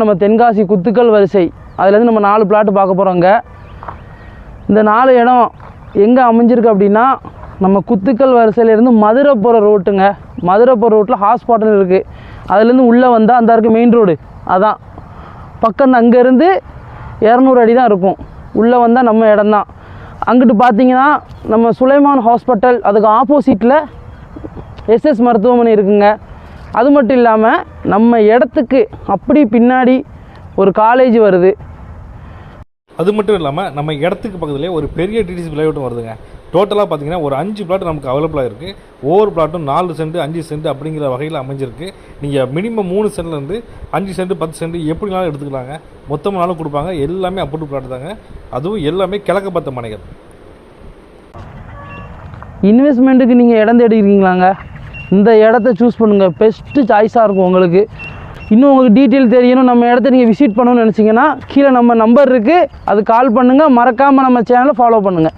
நம்ம தென்காசி குத்துக்கல் வரிசை. அதுலேருந்து நம்ம நாலு பிளாட்டு பார்க்க போகிறோங்க இந்த நாலு இடம் எங்கே அமைஞ்சிருக்கு அப்படின்னா நம்ம குத்துக்கல் வரிசையிலேருந்து மதுரை போகிற ரோட்டுங்க மதுரை போகிற ரோட்டில் ஹாஸ்பிட்டல் இருக்குது அதுலேருந்து உள்ளே வந்தால் அந்த இருக்குது மெயின் ரோடு அதான். பக்கம் அங்கேருந்து இரநூறு அடி தான் இருக்கும். உள்ளே வந்தால் நம்ம இடம்தான். அங்கிட்டு பார்த்தீங்கன்னா நம்ம சுலைமான் ஹாஸ்பிட்டல் அதுக்கு ஆப்போசிட்டில் எஸ்எஸ் மருத்துவமனை இருக்குங்க. அது மட்டும் இல்லாமல் நம்ம இடத்துக்கு அப்படி பின்னாடி ஒரு காலேஜ் வருது. அது மட்டும் இல்லாமல் நம்ம இடத்துக்கு பக்கத்துலேயே ஒரு பெரிய டிடிசி விளையாட்டும் வருதுங்க. டோட்டலாக பார்த்தீங்கன்னா ஒரு அஞ்சு பிளாட் நமக்கு அவைலபிளாக இருக்குது ஒவ்வொரு பிளாட்டும் நாலு சென்ட் அஞ்சு சென்ட் அப்படிங்கிற வகையில் அமைஞ்சிருக்கு. நீங்கள் மினிமம் மூணு சென்ட்லேருந்து அஞ்சு சென்ட் பத்து சென்ட் எப்படினாலும் எடுத்துக்கலாங்க. மொத்தமானாலும் கொடுப்பாங்க. எல்லாமே அப்ரூவ் பிளாட் தாங்க. அதுவும் எல்லாமே கிழக்கு பார்த்த மனைகள். இன்வெஸ்ட்மெண்ட்டுக்கு நீங்கள் இடம் தேடிக்கிறீங்களாங்க இந்த இடத்த சூஸ் பண்ணுங்கள் பெஸ்ட்டு சாய்ஸாக இருக்கும் உங்களுக்கு. இன்னும் உங்களுக்கு டீட்டெயில் தெரியணும். நம்ம இடத்த நீங்கள் விசிட் பண்ணணும்னு நினச்சிங்கன்னா கீழே நம்ம நம்பர் இருக்குது அது கால் பண்ணுங்கள் மறக்காமல் நம்ம சேனலை ஃபாலோ பண்ணுங்கள்